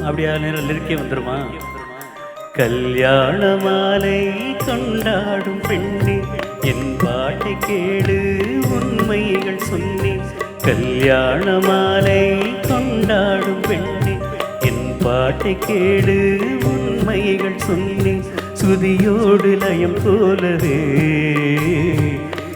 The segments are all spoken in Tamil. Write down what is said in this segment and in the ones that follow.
அப்படியா? நேரம் நெருக்கே வந்துருமா? கல்யாண மாலை கொண்டாடும் பெண்ணே என் பாட்டை கேடு உண்மைகள் சொன்னேன் கல்யாண மாலை கொண்டாடும் பெண்ணே என் பாட்டை கேடு உண்மைகள் சொன்னேன் சுதியோடு லயம் போலவே.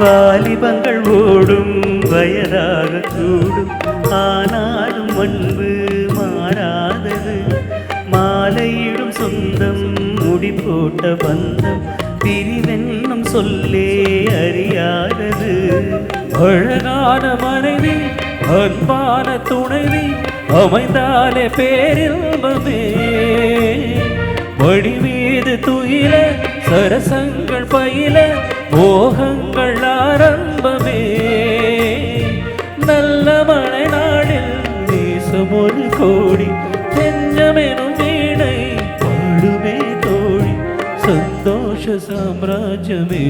வாலிபங்கள் ஓடும் வயதாக கூடும் ஆனாலும் அன்பு மாறாதது. மாலையிடும் சொந்தம் முடி போட்ட பந்தம். பிரிவென்னும் சொல்லே அறியாதது. அழகான மனைவி அன்பான துணைவி அமைந்தாலே பேரின்பமே. வழி மீது துயில சரசங்கள் பயில மோகங்கள் ஆரம்பமே. நல்ல மழை நாடில் தேசம் ஒரு கோடி நெஞ்சமெனும் வீணை பாடுமே தோழி சந்தோஷ சாம்ராஜ்யமே.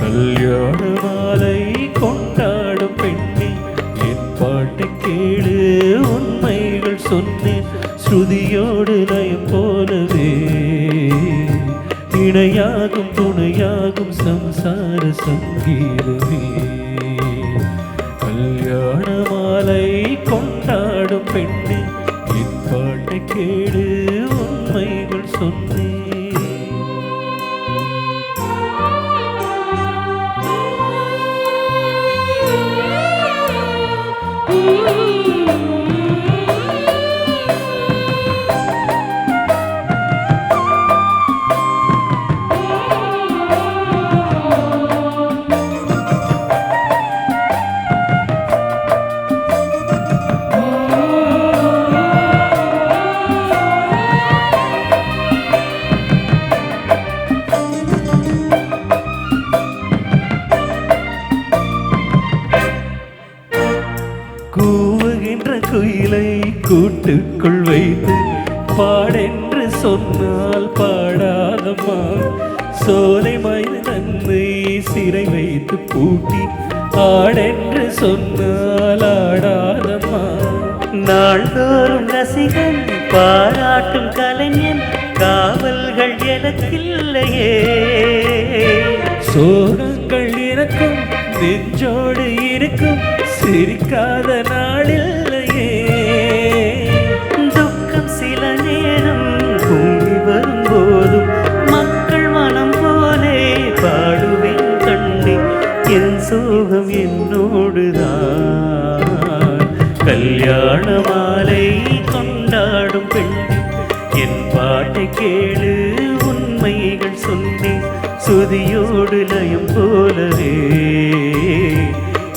கல்யாண மாலை கொண்டாடும் பெண்ணே என் பாட்டை கேளு உண்மைகள் சொன்னேன் ஸ்ருதியோடு நயம் போ இணையாகும் துணையாகும் சம்சார சங்கீதமே. கல்யாணம் கூவுகின்ற குயிலை கூட்டுக்குள் வைத்து பாடென்று சொன்னால் பாடாதம்மா. சோலை மயில் தன்னை சிறை வைத்து பூட்டி ஆடென்று சொன்னால் ஆடாதம்மா. நாள்தோறும் ரசிகன் பாராட்டும் கலைஞன் காவல்கள் எனக்கில்லையே. சோகங்கள் இருக்கும் நெஞ்சோடு இருக்கும் சிரிக்காத நாளில்லையே. துக்கம் சில நேரம் பொங்கி வரும்போதும் மக்கள் மனம் போலே பாடுவேன் கண்ணே. என் சோகம் என்னோடுதான். கல்யாண மாலை கொண்டாடும் பெண்ணே என் பாட்டை கேளு உண்மைகள் சொன்னேன் சுதியோடு லயம் போலவே